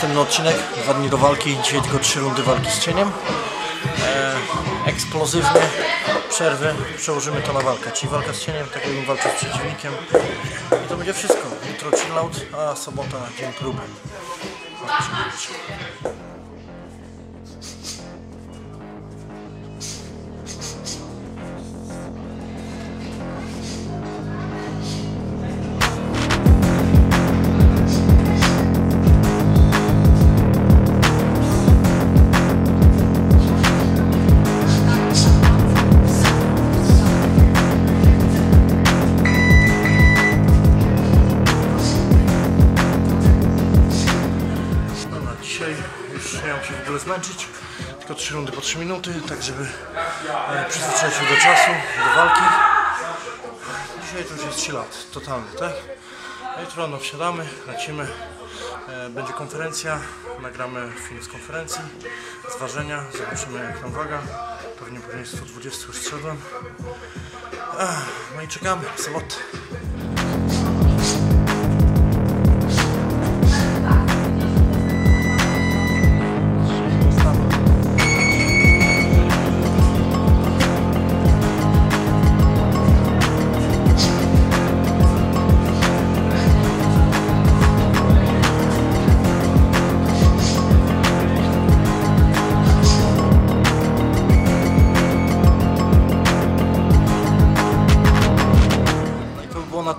następny odcinek, dwa dni do walki, dzisiaj tylko trzy rundy walki z cieniem. E, eksplozywnie, przerwy, przełożymy to na walkę, czyli walka z cieniem, tak jakbym walczył z przeciwnikiem. I to będzie wszystko. Jutro chillout, a sobota dzień próby. Zobaczymy. Dzisiaj już nie mam się w ogóle zmęczyć, tylko 3 rundy po 3 minuty, tak żeby e, przyzwyczaić się do czasu, do walki. Dzisiaj to już jest 3 lat, totalny, tak? A jutro rano wsiadamy, lecimy, e, będzie konferencja, nagramy film z konferencji, z ważenia, zobaczymy jak tam waga, pewnie pewnie 120 już strzedłem. Ech, No i czekamy, sobotę.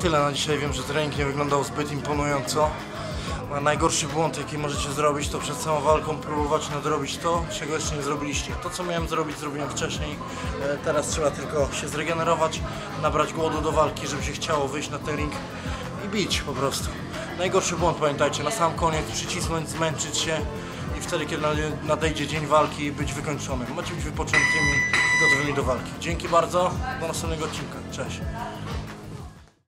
Tyle na dzisiaj. Wiem, że trening nie wyglądał zbyt imponująco. A najgorszy błąd, jaki możecie zrobić, to przed całą walką próbować nadrobić to, czego jeszcze nie zrobiliście. To, co miałem zrobić, zrobiłem wcześniej. E, Teraz trzeba tylko się zregenerować, nabrać głodu do walki, żeby się chciało wyjść na ten ring i bić po prostu. Najgorszy błąd, pamiętajcie, na sam koniec przycisnąć, zmęczyć się i wtedy, kiedy nade- nadejdzie dzień walki, być wykończonym. Macie być wypoczętymi i gotowymi do walki. Dzięki bardzo, do następnego odcinka. Cześć.